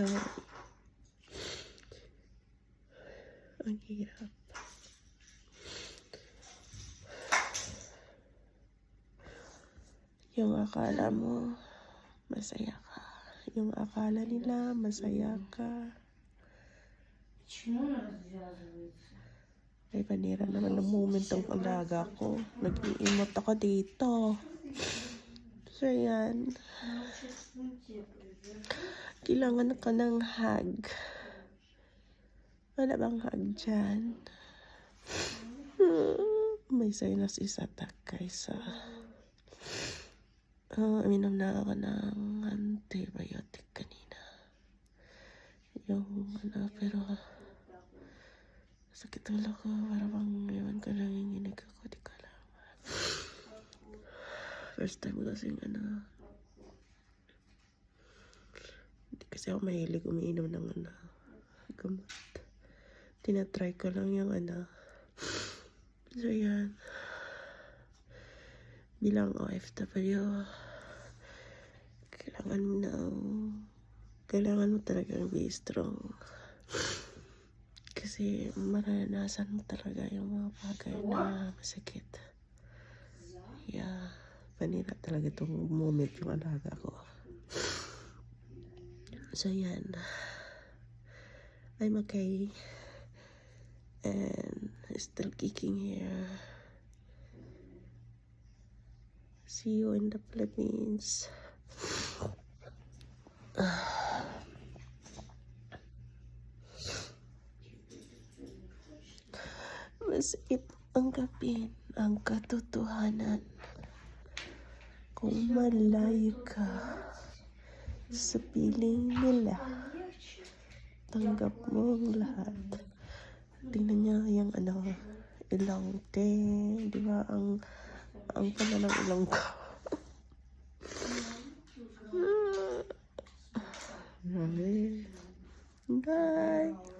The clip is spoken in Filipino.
Um, ang hirap. Yung akala mo, masaya ka. Yung akala nila, masaya ka. May panira naman ng moment ang alaga ko. Nag-iimot ako dito. Sir Yan. Kailangan ka ng hug. Wala bang hug dyan? May sinus attack kaysa. Uh, aminom ah, na ako ng antibiotic kanina. Yung ano, pero ah, sakit ulo ko. Parang ewan ko nanginginig ako. Di ko First time kasing ano, hindi kasi ako mahilig umiinom ng ano, gamot. Tinatry ko lang yung ano. So, yan. Bilang OFW, kailangan mo na, kailangan mo talagang be strong. Kasi maranasan mo talaga yung mga bagay na masakit. Yeah, panira talaga itong moment yung alaga ko. So, yan. I'm okay. And still kicking here. See you in the Philippines. Masakit tanggapin ang katotohanan. Kung ka sa piling nila, tanggap mo ang lahat. Tingnan niya yung ano, ilong te, di ba? Ang, ang pala ng ilong ko. Grabe. Bye.